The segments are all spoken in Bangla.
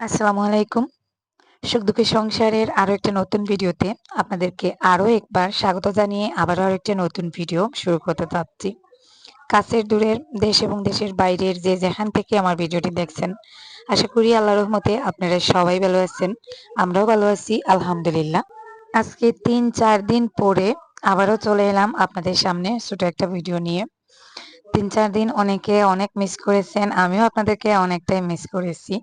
আসসালামু আলাইকুম। সুখ দুঃখের সংসারের আরও একটা নতুন ভিডিওতে আপনাদেরকে আরও একবার স্বাগত জানিয়ে আবারও আরও একটা নতুন ভিডিও শুরু করতে চাচ্ছি। কাছের দূরের দেশ এবং দেশের বাইরের যে যেখান থেকে আমার ভিডিওটি দেখছেন, আশা করি আল্লাহ রহমতে আপনারা সবাই ভালো আছেন, আমরাও ভালো আছি, আলহামদুলিল্লাহ। আজকে তিন চার দিন পরে আবারও চলে এলাম আপনাদের সামনে ছোট একটা ভিডিও নিয়ে। তিন চার দিন অনেকে অনেক মিস করেছেন, আমিও আপনাদেরকে অনেকটাই মিস করেছি।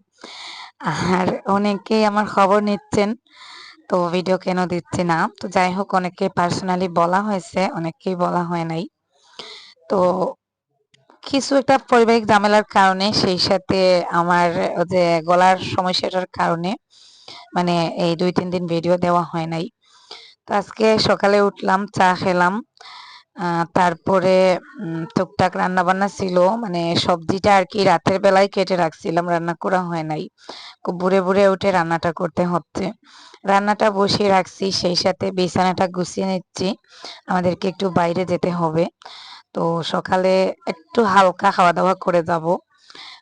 আর অনেকেই আমার খবর নিচ্ছেন, তো ভিডিও কেন দিচ্ছে না? তো যাই হোক অনেকে পার্সোনালি বলা হয়েছে, অনেককেই বলা হয় নাই। তো কিছু একটা পারিবারিক ঝামেলার কারণে, সেই সাথে আমার যে গলার সমস্যাটার কারণে মানে এই দুই, তিন দিন ভিডিও দেওয়া হয় নাই। তো আজকে সকালে উঠলাম, চা খেলাম। তারপরে টুকটাক রান্না বান্না ছিল। মানে সবজিটা আর কি রাতের বেলায় কেটে রাখছিলাম, রান্না করা হয় নাই। খুব বুড়ে বুড়ে উঠে রান্নাটা করতে হচ্ছে। রান্নাটা বসিয়ে রাখছি, সেই সাথে বিছানাটা গুছিয়ে নিচ্ছি। আমাদেরকে একটু বাইরে যেতে হবে। তো সকালে একটু হালকা খাওয়া দাওয়া করে যাব।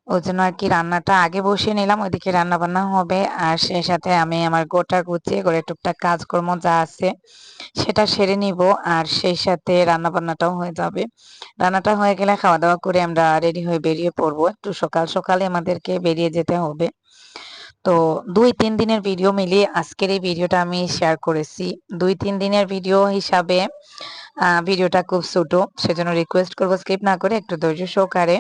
ওই জন্য আর কি রান্নাটা আগে বসিয়ে নিলাম, ওইদিকে রান্না বান্না হবে। আর সেই সাথে আমি আমার গোটা গুছিয়ে করে টুকটাক কাজকর্ম যা আছে সেটা সেরে নিব, আর সেই সাথে রান্না বান্নাটাও হয়ে যাবে। রান্নাটা হয়ে গেলে খাওয়া দাওয়া করে আমরা রেডি হয়ে বেরিয়ে পড়ব। একটু সকাল সকালে আমাদেরকে বেরিয়ে যেতে হবে। তো দুই, তিন দিনের ভিডিও মিলিয়ে আজকের এই ভিডিওটা আমি শেয়ার করেছি। দুই, তিন দিনের ভিডিও হিসাবে ভিডিওটা খুব ছোট, সেজন্য রিকোয়েস্ট করব স্কিপ না করে, একটু ধৈর্য সহকারে।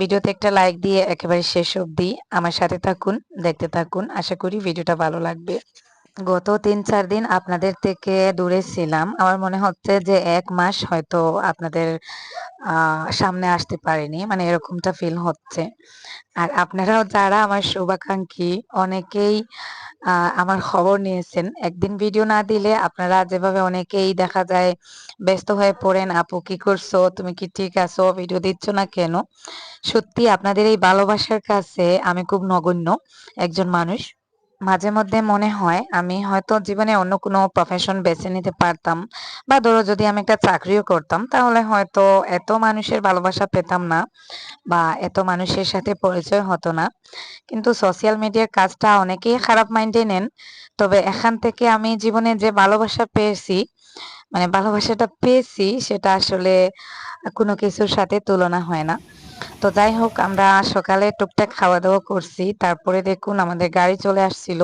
ভিডিওতে একটা লাইক দিয়ে একেবারে শেষ অবধি আমার সাথে থাকুন, দেখতে থাকুন। আশা করি ভিডিওটা ভালো লাগবে। গত তিন চার দিন আপনাদের থেকে দূরে ছিলাম। আমার মনে হচ্ছে যে এক মাস হয়তো আপনাদের সামনে আসতে পারিনি। মানে এরকমটা ফিল হচ্ছে। আর আপনারাও যারা আমার শুভাকাঙ্ক্ষী, অনেকেই আমার খবর নিয়েছেন। একদিন ভিডিও না দিলে আপনারা যেভাবে অনেকেই দেখা যায় ব্যস্ত হয়ে পড়েন, আপু, কি করছ? তুমি কি ঠিক আছো? ভিডিও দিচ্ছ না কেন? সত্যি আপনাদের এই ভালোবাসার কাছে আমি খুব নগণ্য একজন মানুষ। মাঝে মধ্যে মনে হয় আমি হয়তো জীবনে অন্য কোনো প্রফেশন বেছে নিতে পারতাম বা ধরো যদি আমি একটা চাকরিও করতাম, তাহলে হয়তো এত মানুষের ভালোবাসা পেতাম না বা এত মানুষের সাথে পরিচয় হতো না। কিন্তু সোশ্যাল মিডিয়ার কাজটা অনেকেই খারাপ মাইন্ডে নেন। তবে এখান থেকে আমি জীবনে যে ভালোবাসা পেয়েছি মানে ভালোবাসাটা পেয়েছি, সেটা আসলে কোনো কিছুর সাথে তুলনা হয় না। তো যাই হোক, আমরা সকালে টুকটাক খাওয়া দাওয়া করছি। তারপরে দেখুন আমাদের গাড়ি চলে আসছিল।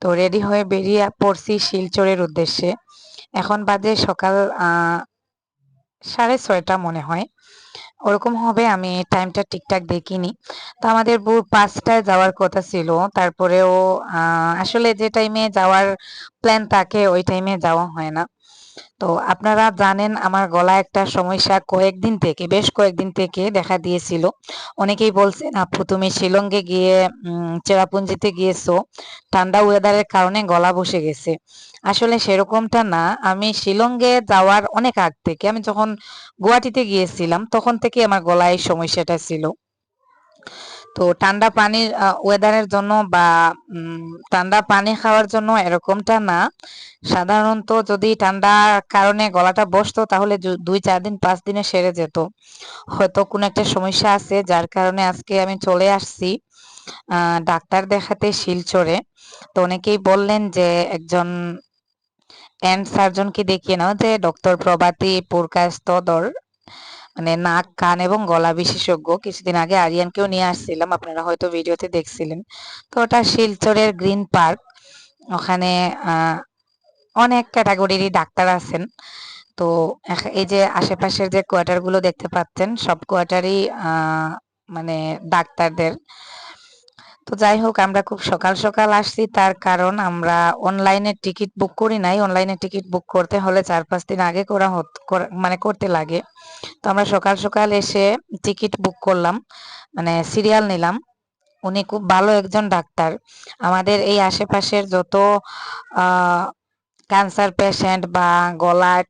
তো রেডি হয়ে বেরিয়ে পড়ছি শিলচরের উদ্দেশ্যে। এখন বাজে সকাল সাড়ে ছয়টা মনে হয়। ওরকম হবে, আমি টাইমটা ঠিকঠাক দেখিনি। তো আমাদের ভোর পাঁচটায় যাওয়ার কথা ছিল। তারপরেও আসলে যে টাইমে যাওয়ার প্ল্যান থাকে, ওই টাইমে যাওয়া হয় না। তো আপনারা জানেন আমার গলা একটা সমস্যা কয়েকদিন থেকে, বেশ কয়েকদিন থেকে দেখা দিয়েছিল। অনেকেই বলছেন, আপু, তুমি শিলংয়ে গিয়ে চেরাপুঞ্জিতে গিয়েছো। ঠান্ডা ওয়েদারের কারণে গলা বসে গেছে। আসলে সেরকমটা না। আমি শিলংয়ে যাওয়ার অনেক আগ থেকে, আমি যখন গুয়াহাটিতে গিয়েছিলাম, তখন থেকে আমার গলায় সমস্যাটা ছিল। তো ঠান্ডা পানির ওয়েদারের জন্য বা ঠান্ডা পানি খাওয়ার জন্য এরকমটা না। সাধারণত যদি ঠান্ডার কারণে গলাটা বসতো তাহলে দুই, চার দিন, পাঁচ দিনে সেরে যেত। হয়তো কোনো একটা সমস্যা আছে যার কারণে আজকে আমি চলে আসছি ডাক্তার দেখাতে শিলচরে। তো অনেকেই বললেন যে একজন এন্ড সার্জনকে দেখিয়ে নাও যে ডক্টর প্রভাতী পুরকাস্তদর মানে নাক, কান এবং গলা বিশেষজ্ঞ। কিছুদিন আগে আরিয়ানকেও নিয়ে আসছিলাম, আপনারা হয়তো ভিডিওতে দেখছিলেন। তো ওটা শিলচরের গ্রিন পার্ক। ওখানে অনেক ক্যাটাগরিরই ডাক্তার আছেন। তো এই যে আশেপাশের যে কোয়ার্টারগুলো দেখতে পাচ্ছেন, সব কোয়ার্টারই মানে ডাক্তারদের। তো যাই হোক, আমরা খুব সকাল সকাল আসছি। তার কারণ আমরা অনলাইনে টিকিট বুক করি নাই। অনলাইনে টিকিট বুক করতে হলে চার পাঁচ দিন আগে করা মানে করতে লাগে। তো আমরা সকাল সকাল এসে টিকিট বুক করলাম মানে সিরিয়াল নিলাম। উনি খুব ভালো একজন ডাক্তার। আমাদের এই আশেপাশের যত ক্যান্সার পেশেন্ট বা গলার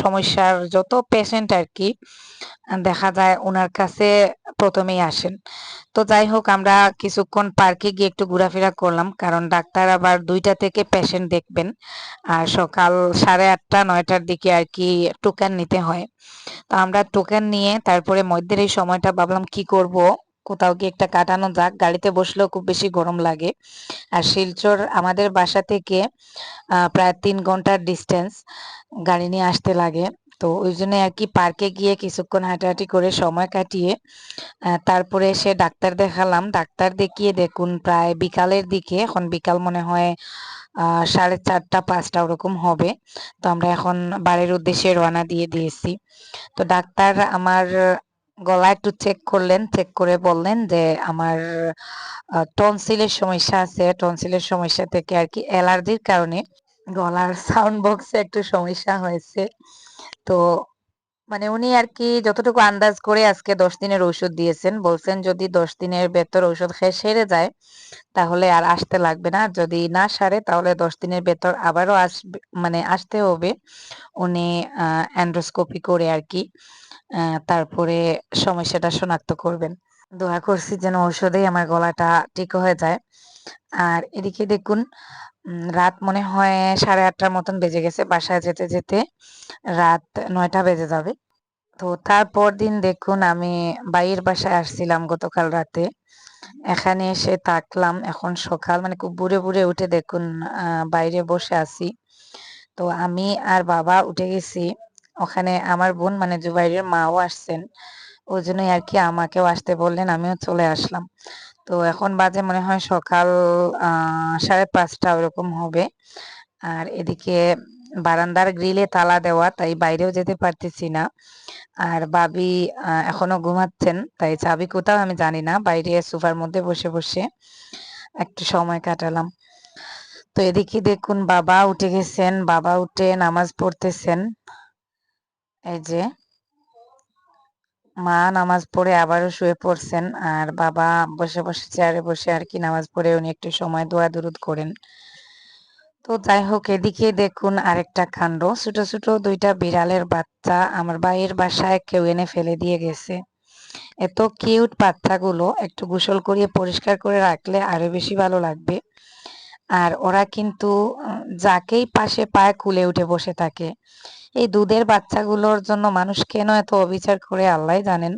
সমস্যার যত পেশেন্ট আর কি, দেখা যায় ওনার কাছে প্রথমেই আসেন। তো যাই হোক, আমরা কিছুক্ষণ পার্কে গিয়ে একটু ঘোরাফেরা করলাম, কারণ ডাক্তার আবার দুইটা থেকে পেশেন্ট দেখবেন, আর সকাল সাড়ে আটটা, নয়টার দিকে আর কি টোকেন নিতে হয়। তো আমরা টোকেন নিয়ে তারপরে মধ্যের এই সময়টা ভাবলাম কি করব? কোথাও গিয়ে একটা কাটানো যাক। গাড়িতে বসলেও খুব বেশি গরম লাগে। আর শিলচর আমাদের বাসা থেকে প্রায় তিন ঘণ্টার ডিস্টেন্স গাড়ি নিয়ে আসতে লাগে। তো ওই জন্য আর কি পার্কে গিয়ে কিছুক্ষণ হাঁটাহাঁটি করে সময় কাটিয়ে তারপরে এসে ডাক্তার দেখালাম। ডাক্তার দেখিয়ে দেখুন, প্রায় বিকালের দিকে, এখন বিকাল মনে হয় সাড়ে চারটা, পাঁচটা ওরকম হবে। তো আমরা এখন বাড়ির উদ্দেশ্যে রওনা দিয়ে দিয়েছি। তো ডাক্তার আমার গলা একটু চেক করলেন চেক করে বললেন যে আমার টনসিলের সমস্যা আছে। টনসিলের সমস্যা থেকে আর কি অ্যালার্জির কারণে গলার সাউন্ড বক্সে একটু সমস্যা হয়েছে। তো মানে উনি আর কি যতটুকু আন্দাজ করে আজকে দশ দিনের ওষুধ দিয়েছেন, বলছেন যদি দশ দিনের ভেতর ওষুধ খেয়ে সেরে যায়, তাহলে আর আসতে লাগবে না। যদি না সারে, তাহলে দশ দিনের ভেতর আবারও আসবে মানে আসতে হবে। উনি অ্যান্ড্রোস্কোপি করে আর কি তারপরে সমস্যাটা শনাক্ত করবেন। দোয়া করছি যেন ঔষধেই আমার গলাটা ঠিক হয়ে যায়। আর এদিকে দেখুন রাত মনে হয় সাড়ে আটটার মতন বেজে গেছে। বাসায় যেতে যেতে রাত নয়টা বেজে যাবে। তো তারপর দিন দেখুন, আমি বাইয়ের বাসায় আসছিলাম গতকাল রাতে। এখানে এসে থাকলাম এখন সকাল। মানে খুব বুড়ে বুড়ে উঠে দেখুন বাইরে বসে আছি। তো আমি আর বাবা উঠে গেছি। ওখানে আমার বোন মানে জুবাইরের মাও আসছেন। ওই জন্যই আর কি আমাকেও আসতে বললেন, আমিও চলে আসলাম। তো এখন বাজে মনে হয় সকাল সাড়ে পাঁচটা ওরকম হবে। আর এদিকে বারান্দার গ্রিলে তালা দেওয়া, তাই বাইরেও যেতে পারতেছি না। আর বাবি এখনও ঘুমাচ্ছেন, তাই চাবি কোথাও আমি জানি না, বাইরে সোফার মধ্যে বসে বসে একটু সময় কাটালাম। তো এদিকে দেখুন বাবা উঠে গেছেন, বাবা উঠে নামাজ পড়তেছেন। এই যে, মা নামাজ পড়ে আবারও শুয়ে পড়ছেন আর বাবা বসে বসে চেয়ারে বসে আর কি নামাজ পড়ে উনি একটু সময় দোয়া দুরুদ করেন। তো যাই হোক, এদিকে দেখুন আরেকটা কাণ্ড। ছোট ছোট দুইটা বিড়ালের বাচ্চা আমার বাইয়ের বাসায় কেউ এনে ফেলে দিয়ে গেছে। এত কিউট বাচ্চাগুলো একটু গোসল করিয়ে পরিষ্কার করে রাখলে আরও বেশি ভালো লাগবে। আর ওরা কিন্তু যাকেই পাশে পায়ে কুলে উঠে বসে থাকে। এই দুধের বাচ্চাগুলোর জন্য মানুষ কেন এত অবিচার করে? আল্লাহ জানেন।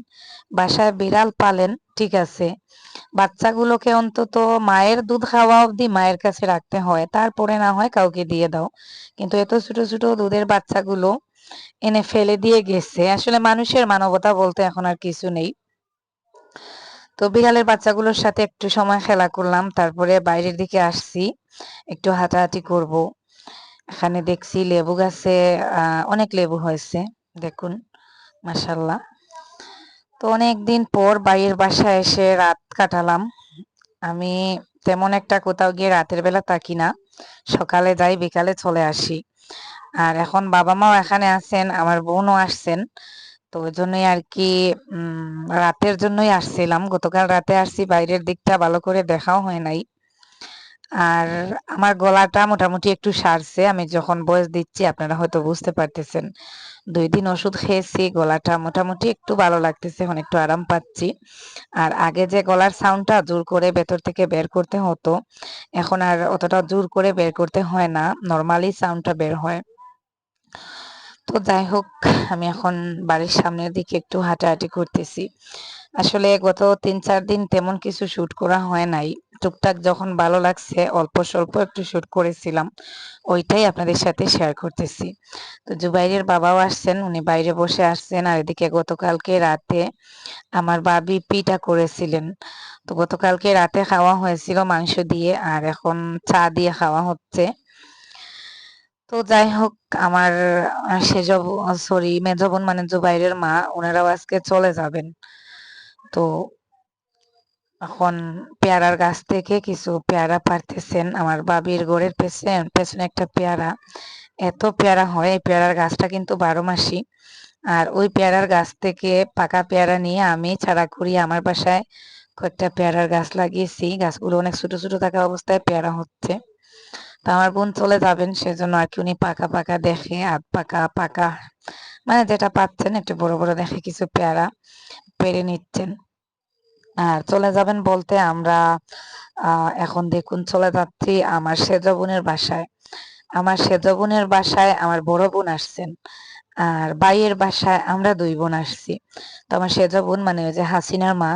বাসায় বিড়াল পালেন, ঠিক আছে। বাচ্চাগুলোকে অন্তত মায়ের দুধ খাওয়া অবধি মায়ের কাছে রাখতে হয়। তারপরে না হয় কাউকে দিয়ে দাও। কিন্তু এত ছোট ছোট দুধের বাচ্চাগুলো এনে ফেলে দিয়ে গেছে। আসলে মানুষের মানবতা বলতে এখন আর কিছু নেই। তো বিড়ালের বাচ্চাগুলোর সাথে একটু সময় খেলা করলাম। তারপরে বাইরের দিকে আসছি। একটু হাঁটাহাঁটি করব। এখানে দেখছি লেবু গাছে অনেক লেবু হয়েছে, দেখুন মাসাল্লাহ তো অনেক দিন পর বাইরের বাসায় এসে রাত কাটালাম। আমি তেমন একটা কোথাও গিয়ে রাতের বেলা থাকি না, সকালে যাই, বিকালে চলে আসি। আর এখন বাবা মাও এখানে আছেন, আমার বোনও আসছেন, তো ওই জন্যই আর কি রাতের জন্যই আসছিলাম। গতকাল রাতে আসছি, বাইরের দিকটা ভালো করে দেখাও হয় নাই। আর আমার গলাটা মোটামুটি একটু সারছে আমি যখন বয়স দিচ্ছি আপনারা হয়তো বুঝতে পারতেছেন। দুই দিন ওষুধ খেয়েছি গলাটা মোটামুটি একটু ভালো লাগতেছে এখন একটু আরাম পাচ্ছি। আর আগে যে গলার সাউন্ডটা জোর করে ভেতর থেকে বের করতে হতো এখন আর অতটা জোর করে বের করতে হয় না নর্মালি সাউন্ডটা বের হয়। তো যাই হোক আমি এখন বাড়ির সামনের দিকে একটু হাঁটাহাঁটি করতেছি। আসলে গত তিন চার দিন তেমন কিছু শুট করা হয় নাই। টুকটাক যখন ভালো লাগছে, অল্প স্বল্প একটু শুট করেছিলাম, ওইটাই আপনাদের সাথে শেয়ার করতেছি। তো জুবাইরের বাবাও আসছেন, উনি বাইরে বসে আসছেন, আর এদিকে গতকালকে রাতে আমার বাবি পিঠা করেছিলেন। তো গতকালকে রাতে খাওয়া হয়েছিল মাংস দিয়ে, আর এখন চা দিয়ে খাওয়া হচ্ছে। তো যাই হোক, আমার সেজ সরি মেজবন মানে জুবাইরের মা, ওনারাও আজকে চলে যাবেন। তো এখন পেয়ারার গাছ থেকে কিছু পেয়ারা পারতেছেন। আমার বাবির গোড়ের পেছনে পেছনে একটা পেয়ারা। এত পেয়ারা হয়, এই পেয়ারার গাছটা কিন্তু বারো মাসি। আর ওই পেয়ারার গাছ থেকে পাকা পেয়ারা নিয়ে আমি ছাড়া করি। আমার বাসায় কয়েকটা পেয়ারার গাছ লাগিয়েছি। গাছগুলো অনেক ছোট ছোট থাকা অবস্থায় পেয়ারা হচ্ছে। তো আমার বোন চলে যাবেন, সেজন্য আর কি উনি পাকা পাকা দেখে আধ পাকা পাকা মানে যেটা পাচ্ছেন, একটু বড় বড় দেখে কিছু পেয়ারা পেরে নিচ্ছেন। আর চলে যাবেন বলতে আমরা, আহ, এখন দেখুন চলে যাচ্ছি আমার সেজ বোনের বাসায়। আমার সেজ বোনের বাসায় আমার বড় বোন আসছেন আর বাইয়ের বাসায় আমরা দুই বোন আসছি। তো আমার সেজ বোন মানে ওই যে হাসিনার মা,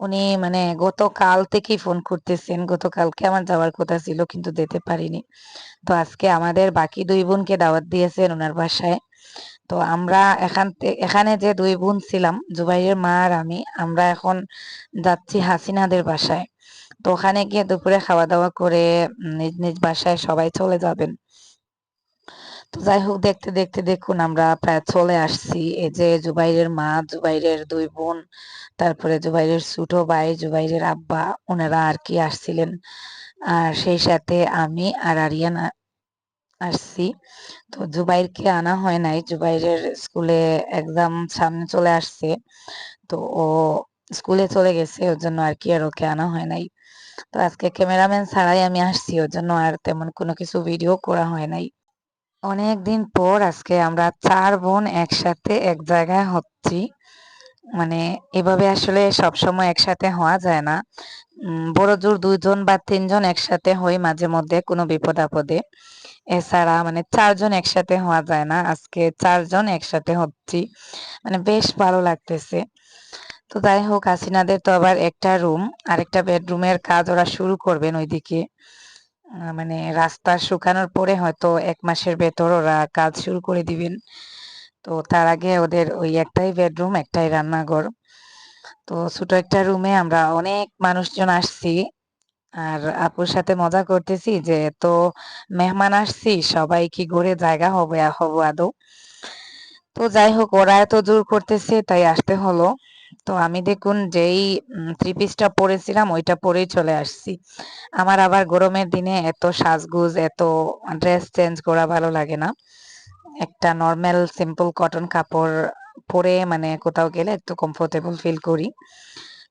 উনি মানে গতকাল থেকেই ফোন করতেছেন, গতকালকে আমার যাওয়ার কথা ছিল কিন্তু যেতে পারিনি। তো আজকে আমাদের বাকি দুই বোনকে দাওয়াত দিয়েছেন ওনার বাসায়। তো আমরা এখান এখানে যে দুই বোন ছিলাম জুবাইয়ের মা আর আমি, আমরা এখন যাচ্ছি হাসিনাদের বাসায়। তো ওখানে গিয়ে দুপুরে খাওয়া দাওয়া করে নিজ নিজ বাসায় সবাই চলে যাবেন। তো যাই হোক, দেখতে দেখতে দেখুন আমরা প্রায় চলে আসছি। এই যে জুবাইরের মা, জুবাইরের দুই বোন, তারপরে জুবাইরের ছোট ভাই, জুবাইরের আব্বা, ওনারা আর কি আসছিলেন। আর সেই সাথে আমি আর আরিয়ান আসছি তো জুবাইরকে আনা হয় নাই। জুবাইরের স্কুলে এক্সাম সামনে চলে আসছে। তো ও স্কুলে চলে গেছে। ওর জন্য আর কি আর ওকে আনা হয় নাই। তো আজকে ক্যামেরাম্যান ছাড়াই আমি আসছি। ওর জন্য আর তেমন কোনো কিছু ভিডিও করা হয় নাই। অনেক দিন পর আজকে আমরা চার বোন একসাথে এক জায়গায় হচ্ছি। মানে এভাবে আসলে সবসময় একসাথে হওয়া যায় না। বড় জোর দুইজন বা তিনজন একসাথে হই মাঝে মধ্যে কোনো বিপদ আপদে। এছাড়া মানে চারজন একসাথে হওয়া যায় না। আজকে চারজন একসাথে হচ্ছি। মানে বেশ ভালো লাগতেছে। তো যাই হোক, হাসিনাদের তো আবার একটা রুম আর একটা বেডরুমের কাজ ওরা শুরু করবেন ওইদিকে। মানে রাস্তা শুকানোর পরে হয়তো এক মাসের ভেতর ওরা কাজ শুরু করে দিবেন। তো তার আগে ওদের ওই একটাই বেডরুম একটাই রান্নাঘর। তো ছোট একটা রুমে আমরা অনেক মানুষজন আসছি। আর আপুর সাথে মজা করতেছি যে তো মেহমান আসছি, সবাই কি ঘুরে জায়গা হবে, হব আদৌ? তো যাই হোক, ওরা এত জোর করতেছে, তাই আসতে হলো। তো আমি দেখুন যেই থ্রি পিসটা পরেছিলাম, ওইটা পরেই চলে আসছি। আমার আবার গরমের দিনে এত সাজগুজ, এত ড্রেস চেঞ্জ করা ভালো লাগে না। একটা নর্মাল সিম্পল কটন কাপড় পরে মানে কোথাও গেলে একটু কমফোর্টেবল ফিল করি।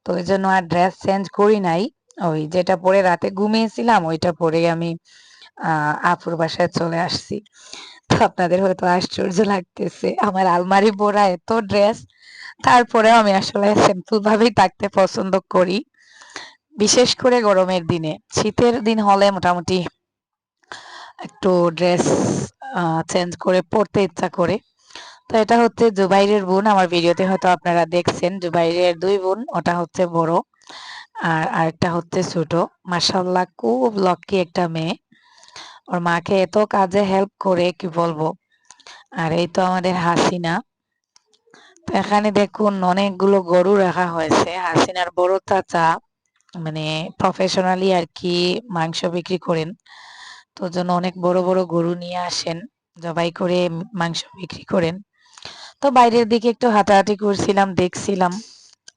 তো ওই জন্য আর ড্রেস চেঞ্জ করি নাই। ওই যেটা পরে রাতে ঘুমিয়েছিলাম, ওইটা পরে আমি আপুর বাসায় চলে আসছি। তো আপনাদের হয়তো আশ্চর্য লাগতেছে, আমার আলমারি পরা এত ড্রেস, তারপরেও আমি আসলে সিম্পল ভাবেই থাকতে পছন্দ করি। বিশেষ করে গরমের দিনে। শীতের দিন হলে মোটামুটি একটু ড্রেস চেঞ্জ করে পড়তে ইচ্ছা করে। তো এটা হচ্ছে জুবাইরের বোন, আমার ভিডিওতে হয়তো আপনারা দেখছেন, জুবাইরের দুই বোন, ওটা হচ্ছে বড়। আর আরেকটা হচ্ছে ছোট। মাসাল্লাহ খুব লক্ষ্মী একটা মেয়ে। ওর মাকে এত কাজে হেল্প করে, কি বলব? আর এই তো আমাদের হাসিনা। তো এখানে দেখুন, অনেকগুলো গরু রাখা হয়েছে। হাসিনার বড় চাচা মানে প্রফেশনালি আর কি মাংস বিক্রি করেন। তো জন্য অনেক বড় বড় গরু নিয়ে আসেন, জবাই করে মাংস বিক্রি করেন। তো বাইরের দিকে একটু হাঁটাহাঁটি করছিলাম, দেখছিলাম।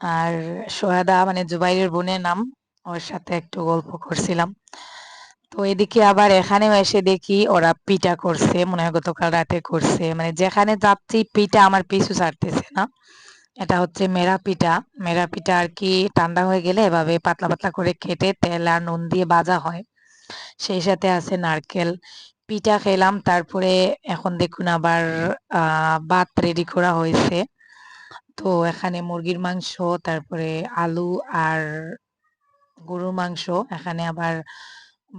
আর সোহাদা মানে জুবাইরের বোনের নাম, ওর সাথে একটু গল্প করছিলাম। তো এদিকে আবার এখানেও এসে দেখি ওরা পিঠা করছে, মনে হয় গতকাল রাতে করছে। মানে যেখানে যাচ্ছি, পিঠা আমার পিছু ছাড়তেছে না। এটা হচ্ছে মেরা পিঠা। মেরা পিঠা আর কি ঠান্ডা হয়ে গেলে এভাবে পাতলা পাতলা করে কেটে তেল আর নুন দিয়ে ভাজা হয়। সেই সাথে আছে নারকেল। পিঠা খেলাম, তারপরে এখন দেখুন আবার ভাত রেডি করা হয়েছে। তো এখানে মুরগির মাংস, তারপরে আলু আর গরুর মাংস, এখানে আবার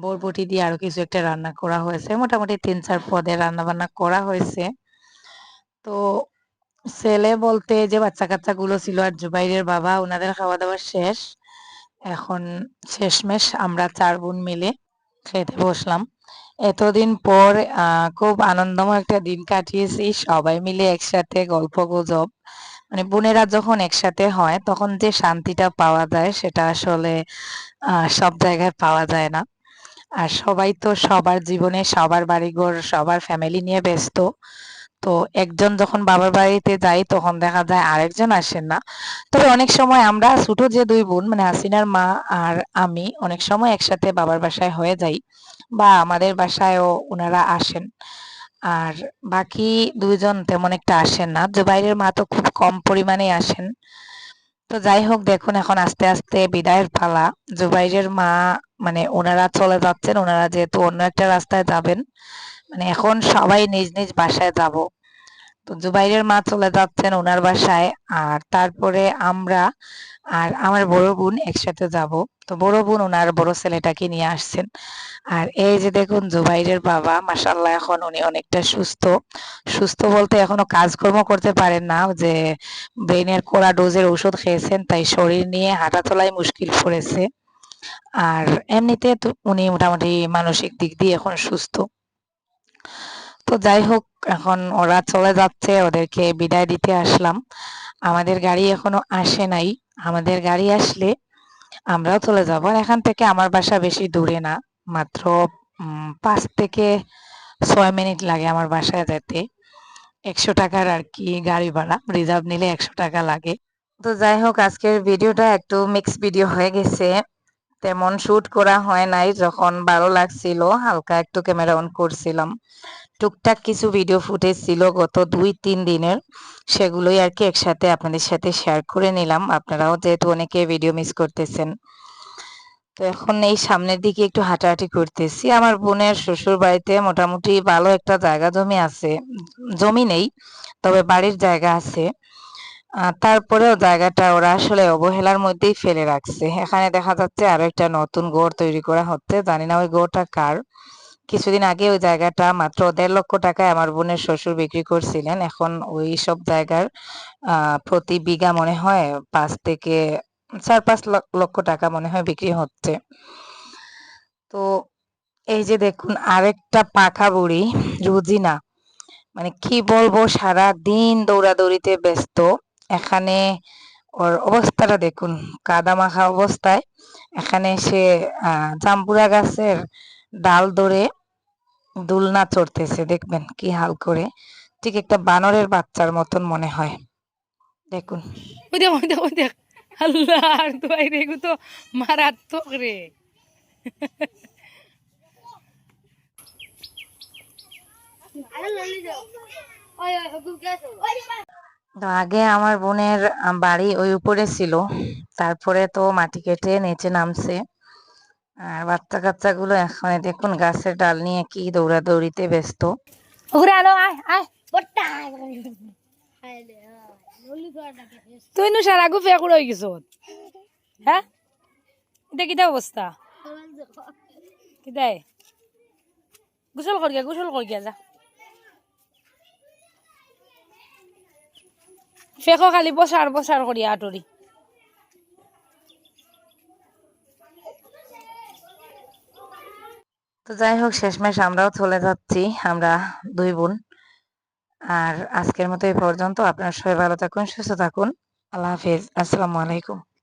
বরবটি দিয়ে আরও কিছু একটা রান্না করা হয়েছে। মোটামুটি তিন চার পদে রান্না বান্না করা হয়েছে। তো ছেলে বলতে যে বাচ্চা কাচ্চা গুলো ছিল আর জুবাইরের বাবা ওনাদের খাওয়া দাওয়া শেষ। এখন শেষমেশ আমরা চার বোন মিলে খেতে বসলাম। এতদিন পর খুব আনন্দময় একটা দিন কাটিয়েছি। সবাই মিলে একসাথে গল্প গুজব মানে বোনেরা যখন একসাথে হয়, তখন যে শান্তিটা পাওয়া যায়, সেটা আসলে সব জায়গায় পাওয়া যায় না। আর সবাই তো সবার জীবনে, সবার বাড়িঘর, সবার ফ্যামিলি নিয়ে ব্যস্ত। তো একজন যখন বাবার বাড়িতে যাই তখন দেখা যায় আরেকজন আসেন না। তবে অনেক সময় আমরা ছোট যে দুই বোন মানে হাসিনার মা আর আমি, অনেক সময় একসাথে বাবার বাসায় হয়ে যাই বা আমাদের বাসায়ও ওনারা আসেন। আর বাকি দুইজন তেমন একটা আসেন না। জুবাইরের মা তো খুব কম পরিমাণে আসেন। তো যাই হোক, দেখুন এখন আস্তে আস্তে বিদায়ের পালা। জুবাইরের মা মানে ওনারা চলে যাচ্ছেন, ওনারা যেহেতু অন্য একটা রাস্তায় যাবেন মানে এখন সবাই নিজ নিজ বাসায় যাব। তো জুবাইরের মা চলে যাচ্ছেন ওনার বাসায়, আর তারপরে আমরা আর আমার বড় বোন একসাথে যাব। তো বড় বোন ওনার বড় ছেলেটাকে নিয়ে আসছেন। আর এই যে দেখুন জুবাইরের বাবা মাসাল্লাহ এখন উনি অনেকটা সুস্থ। সুস্থ বলতে এখনও কাজকর্ম করতে পারেন না, যে ব্রেনের কোড়া ডোজের ওষুধ খেয়েছেন, তাই শরীর নিয়ে হাঁটা চলাই মুশকিল পড়েছে। আর এমনিতে উনি মোটামুটি মানসিক দিক দিয়ে এখন সুস্থ। তো যাই হোক, এখন ওরা চলে যাচ্ছে, ওদেরকে বিদায় দিতে আসলাম। আমাদের গাড়ি এখনও আসে নাই। আমাদের গাড়ি আসলে আমরাও চলে যাব। আর এখান থেকে আমার বাসা বেশি দূরে না, মাত্র পাঁচ থেকে ছয় মিনিট লাগে আমার বাসায় যেতে। একশো টাকার আর কি গাড়ি ভাড়া রিজার্ভ নিলে একশো টাকা লাগে। তো যাই হোক, আজকের ভিডিওটা একটু মিক্স ভিডিও হয়ে গেছে। তেমন শুট করা হয় নাই, যখন ভালো লাগছিল, হালকা একটু ক্যামেরা অন করছিলাম। টুকটাক কিছু ভিডিও ফুটেজ ছিল গত দুই, তিন দিনের। সেগুলোই আর কি একসাথে আপনাদের সাথে শেয়ার করে নিলাম। আপনারাও যেহেতু অনেকে ভিডিও মিস করতেছেন। তো এখন এই সামনের দিকে একটু হাঁটাহাঁটি করতেছি। আমার বোনের শ্বশুর বাড়িতে মোটামুটি ভালো একটা জায়গা জমি আছে। জমি নেই, তবে বাড়ির জায়গা আছে। তারপরেও জায়গাটা ওরা আসলে অবহেলার মধ্যেই ফেলে রাখছে। এখানে দেখা যাচ্ছে আরও একটা নতুন গড় তৈরি করা হচ্ছে। জানি না ওই গড়টা কার। কিছুদিন আগে ওই জায়গাটা মাত্র দেড় লক্ষ টাকায় আমার বোনের শ্বশুর বিক্রি করছিলেন। এখন ওই সব জায়গার প্রতি বিঘা মনে হয় পাঁচ থেকে চার পাঁচ লক- লক্ষ টাকা মনে হয় বিক্রি হচ্ছে। তো এই যে দেখুন, আরেকটা পাখা বুড়ি, রুজিনা। মানে কি বলব সারা দিন দৌড়াদৌড়িতে ব্যস্ত। এখানে ওর অবস্থাটা দেখুন কাদা মাখা অবস্থায় এখানে সে আহ জাম্বুরা গাছের ডাল ধরে দুলনা চড়তেছে দেখবেন কি হাল করে ঠিক একটা বানরের বাচ্চার মতন মনে হয় দেখুন ওই দেখ ওই দেখ ওই দেখ আল্লাহ আর তো ভাই রে এগুলো তো মারাত্মক রে তো আগে আমার বোনের বাড়ি ওই উপরে ছিল। তারপরে তো মাটি কেটে নিচে নামছে। আর বাচ্চা কাচ্চা গুলো এখন দেখুন গাছের ডাল নিয়ে কি দৌড়াদৌড়িতে ব্যস্ত। ওরে আনো, আয় আয় তুই নু সারা গুফে করে হয়ে গেছ। হ্যাঁ? এটা কিতা অবস্থা? কিতাই? গোসল কর গিয়া, গোসল কর গিয়া যা। ফেকো খালি বসার বসার করি আটরি তো যাই হোক, শেষমেশ আমরাও চলে যাচ্ছি, আমরা দুই বোন। আর আজকের মতো এই পর্যন্ত। আপনারা সবাই ভালো থাকুন, সুস্থ থাকুন। আল্লাহ হাফিজ। আসসালামু আলাইকুম।